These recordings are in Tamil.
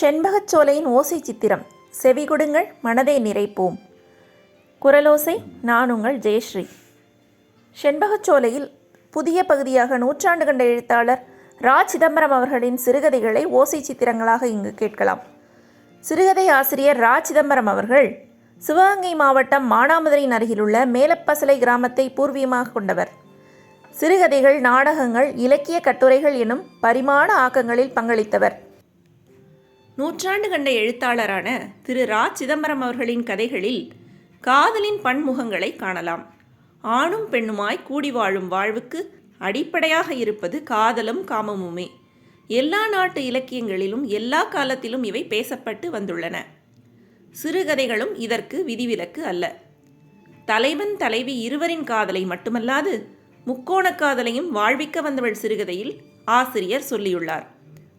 செண்பகச்சோலையின் ஓசை சித்திரம். செவிகொடுங்கள் மனதை நிறைப்போம். குரலோசை நான் உங்கள் ஜெயஸ்ரீ. செண்பகச்சோலையில் புதிய பகுதியாக நூற்றாண்டு கண்ட எழுத்தாளர் ரா. சிதம்பரம் அவர்களின் சிறுகதைகளை ஓசை சித்திரங்களாக இங்கு கேட்கலாம். சிறுகதை ஆசிரியர் ரா. சிதம்பரம் அவர்கள் சிவகங்கை மாவட்டம் மானாமதுரையின் அருகிலுள்ள மேலப்பசலை கிராமத்தை பூர்வீகமாக கொண்டவர். சிறுகதைகள் நாடகங்கள் இலக்கிய கட்டுரைகள் எனும் பரிமாண ஆக்கங்களில் பங்களித்தவர். நூற்றாண்டு கண்ட எழுத்தாளரான திரு ரா. சிதம்பரம் அவர்களின் கதைகளில் காதலின் பன்முகங்களை காணலாம். ஆணும் பெண்ணுமாய் கூடி வாழும் வாழ்வுக்கு அடிப்படையாக இருப்பது காதலும் காமமுமே. எல்லா நாட்டு இலக்கியங்களிலும் எல்லா காலத்திலும் இவை பேசப்பட்டு வந்துள்ளன. சிறுகதைகளும் இதற்கு விதிவிலக்கு அல்ல. தலைவன் தலைவி இருவரின் காதலை மட்டுமல்லாது முக்கோணக் காதலையும் வாழ்விக்க வந்தவள் சிறுகதையில் ஆசிரியர் சொல்லியுள்ளார்.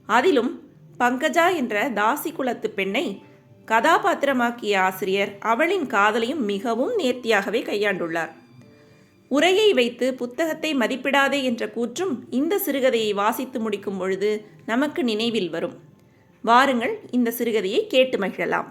அதிலும் பங்கஜா என்ற தாசி குலத்து பெண்ணை கதாபாத்திரமாக்கிய ஆசிரியர் அவளின் காதலையும் மிகவும் நேர்த்தியாகவே கையாண்டுள்ளார். உரையை வைத்து புத்தகத்தை மதிப்பிடாதே என்ற கூற்றும் இந்த சிறுகதையை வாசித்து முடிக்கும் பொழுது நமக்கு நினைவில் வரும். வாருங்கள் இந்த சிறுகதையை கேட்டு மகிழலாம்.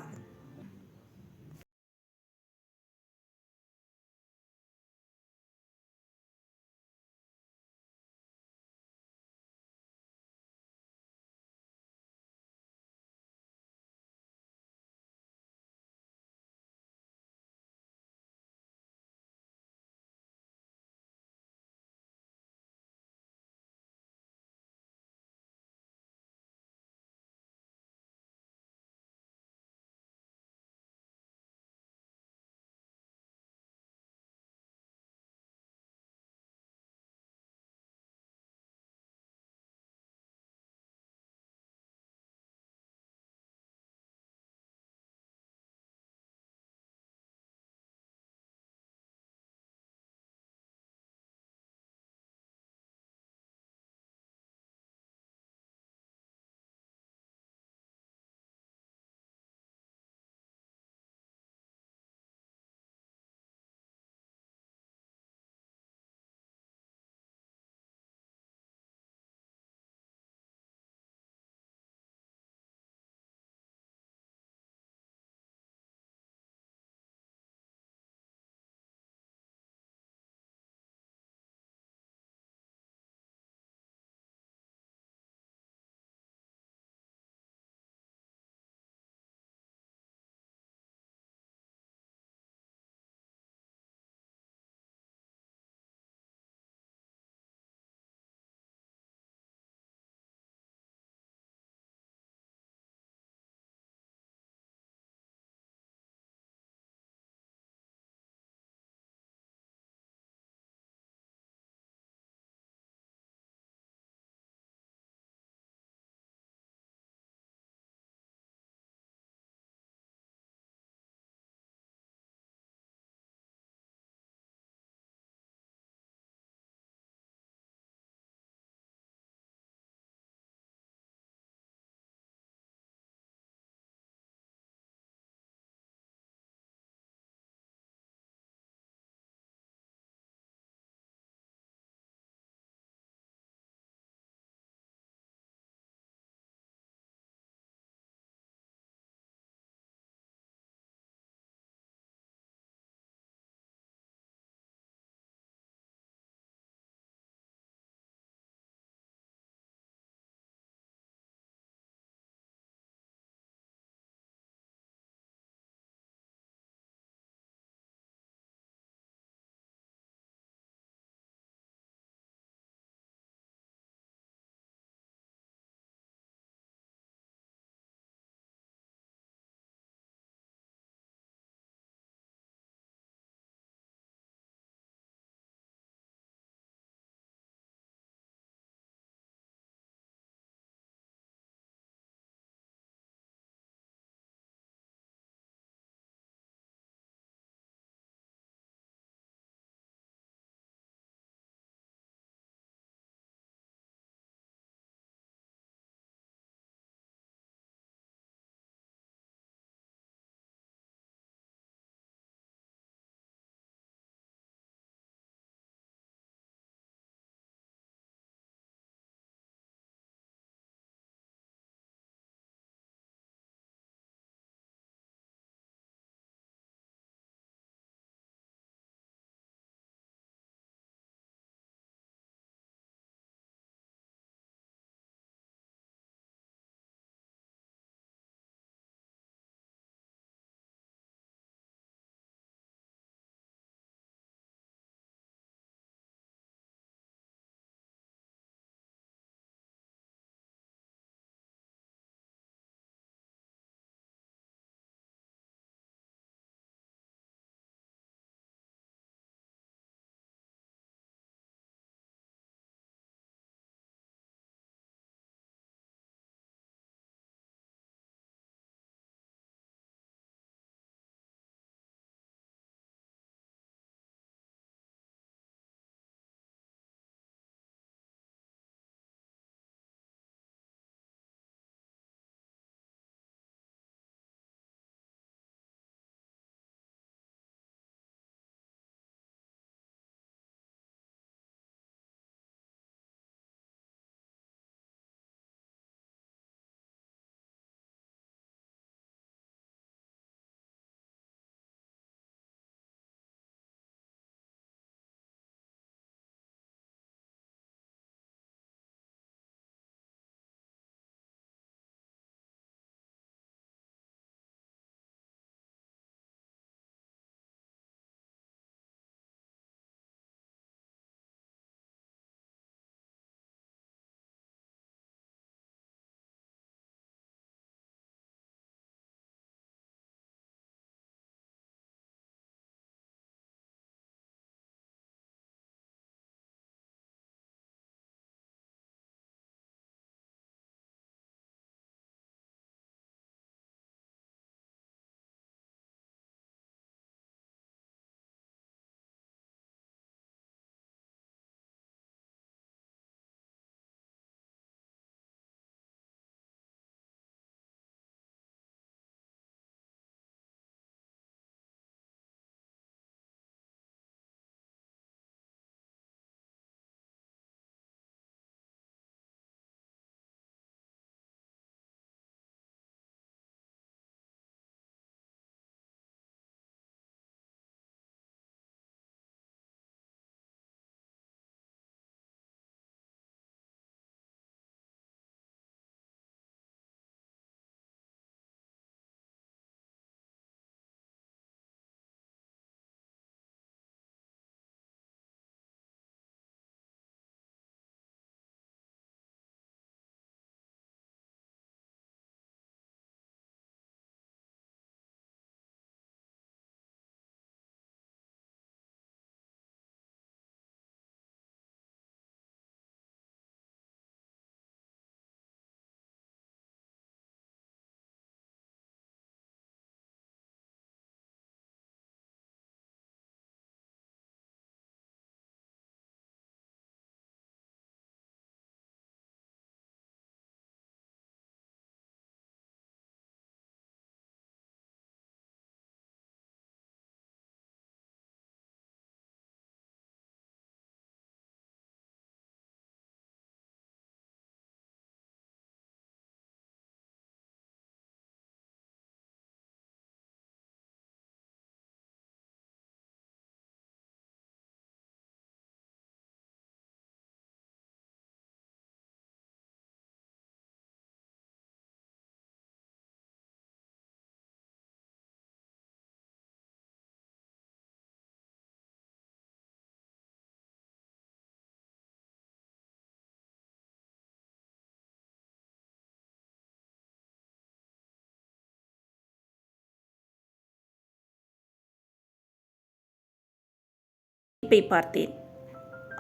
சிரிப்பை பார்த்தேன்.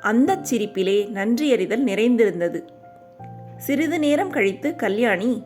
அந்தச் சிரிப்பிலே நன்றியறிதல் நிறைந்திருந்தது. சிறிது நேரம் கழித்து கல்யாணி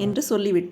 என்று சொல்லிவிட்டு